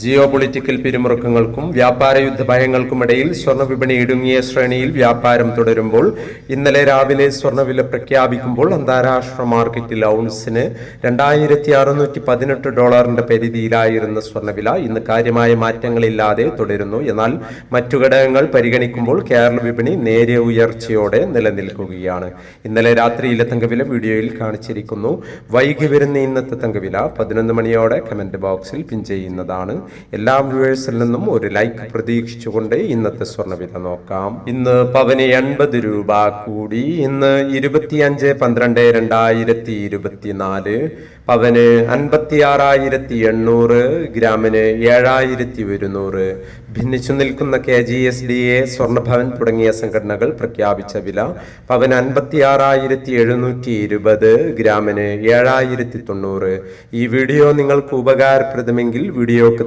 Geo political പിരിമുറുക്കങ്ങൾക്കും വ്യാപാര യുദ്ധ ഭയങ്ങൾക്കുമിടയിൽ സ്വർണ വിപണി ഇടുങ്ങിയ ശ്രേണിയിൽ വ്യാപാരം തുടരുമ്പോൾ ഇന്നലെ രാവിലെ സ്വർണവില പ്രഖ്യാപിക്കുമ്പോൾ അന്താരാഷ്ട്ര മാർക്കറ്റിൽ ഔൺസിന് രണ്ടായിരത്തി അറുന്നൂറ്റി പതിനെട്ട് ഡോളറിന്റെ പരിധിയിലായിരുന്ന സ്വർണവില ഇന്ന് കാര്യമായ മാറ്റങ്ങളില്ലാതെ തുടരുന്നു. എന്നാൽ മറ്റു ഘടകങ്ങൾ പരിഗണിക്കുമ്പോൾ കേരള വിപണി നേരിയ ഉയർച്ചയോടെ നിലനിൽക്കുകയാണ്. ഇന്നലെ രാത്രിയിലെ തങ്കവില വീഡിയോയിൽ കാണിച്ചിരിക്കുന്നു. വൈകി വരുന്ന ഇന്നത്തെ തങ്കവില പതിനൊന്ന് മണിയോടെ കമന്റ് ബോക്സിൽ പിൻ ചെയ്യുന്നതാണ്. എല്ലാ വ്യൂവേഴ്സിൽ നിന്നും ഒരു ലൈക്ക് പ്രതീക്ഷിച്ചുകൊണ്ട് ഇന്നത്തെ സ്വർണവില നോക്കാം. ഇന്ന് പവന് എൺപത് രൂപ കൂടി. ഇന്ന് ഇരുപത്തിയഞ്ച് പന്ത്രണ്ട് രണ്ടായിരത്തി ഇരുപത്തിനാല്. പവന് അൻപത്തി ആറായിരത്തി എണ്ണൂറ്. ഗ്രാമിന് ഏഴായിരത്തി ഒരുന്നൂറ്. ഭിന്നിച്ചു നിൽക്കുന്ന K G S D A Swarnabhavan തുടങ്ങിയ സംഘടനകൾ പ്രഖ്യാപിച്ച വില പവൻ അൻപത്തി ആറായിരത്തി എഴുന്നൂറ്റി ഇരുപത്. ഗ്രാമിന് ഏഴായിരത്തി തൊണ്ണൂറ്. ഈ വീഡിയോ നിങ്ങൾക്ക് ഉപകാരപ്രദമെങ്കിൽ വീഡിയോക്ക്